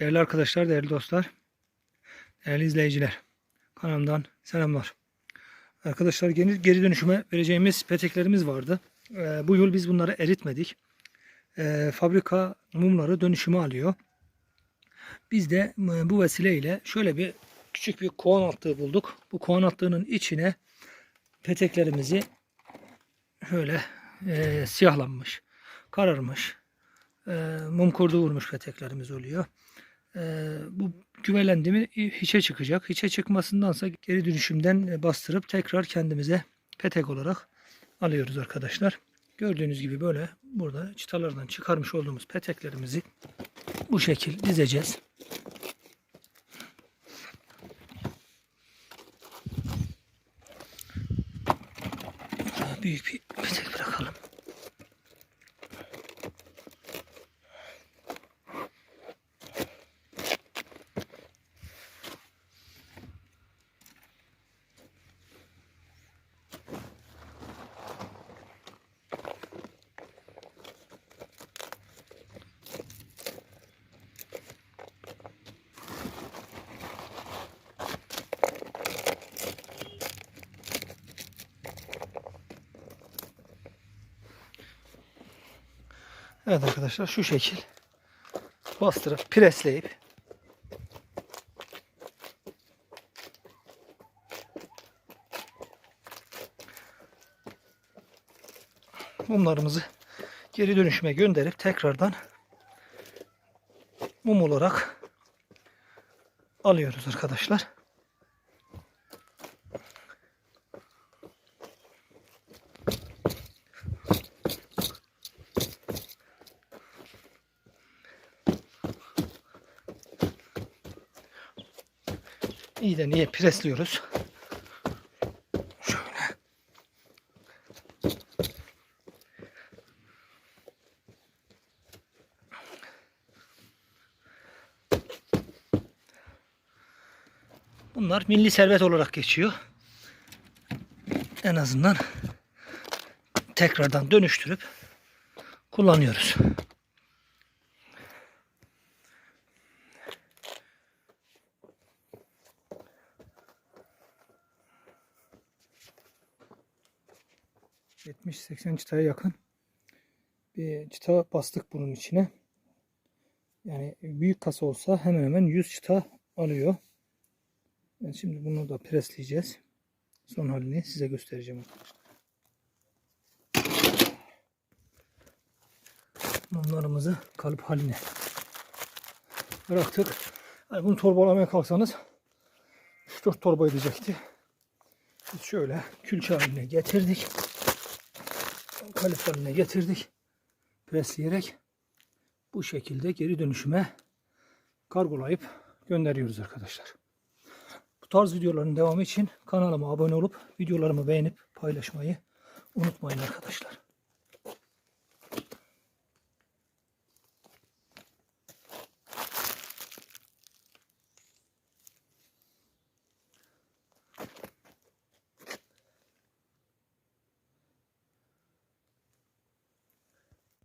Değerli arkadaşlar, değerli dostlar, değerli izleyiciler. Kanalımdan selamlar. Arkadaşlar geri, geri dönüşüme vereceğimiz peteklerimiz vardı. Ee, bu yıl biz bunları eritmedik. Ee, fabrika mumları dönüşüme alıyor. Biz de e, bu vesileyle şöyle bir küçük bir kovan altlığı bulduk. Bu kovan altlığının içine peteklerimizi şöyle e, siyahlanmış, kararmış, e, mum kurdu vurmuş peteklerimiz oluyor. E, bu güvelendi mi hiçe çıkacak. Hiçe çıkmasındansa geri dönüşümden e, bastırıp tekrar kendimize petek olarak alıyoruz arkadaşlar. Gördüğünüz gibi böyle burada çıtalardan çıkarmış olduğumuz peteklerimizi bu şekil dizeceğiz. Büyük bir petek bırakalım. Evet arkadaşlar şu şekil bastırıp presleyip mumlarımızı geri dönüşüme gönderip tekrardan mum olarak alıyoruz arkadaşlar. İyi de niye presliyoruz? Şöyle. Bunlar milli servet olarak geçiyor. En azından tekrardan dönüştürüp kullanıyoruz. ...70-80 çıtaya yakın bir çıta bastık bunun içine. Yani büyük kasa olsa hemen hemen 100 çıta alıyor. Ben şimdi bunu da presleyeceğiz. Son halini size göstereceğim arkadaşlar. Mumlarımızı kalıp haline bıraktık. Yani bunu torbalamaya kalksanız 3-4 torba edecekti. Biz şöyle külçe haline getirdik. Kalıp haline getirdik. Presleyerek bu şekilde geri dönüşüme kargolayıp gönderiyoruz arkadaşlar. Bu tarz videoların devamı için kanalıma abone olup videolarımı beğenip paylaşmayı unutmayın arkadaşlar.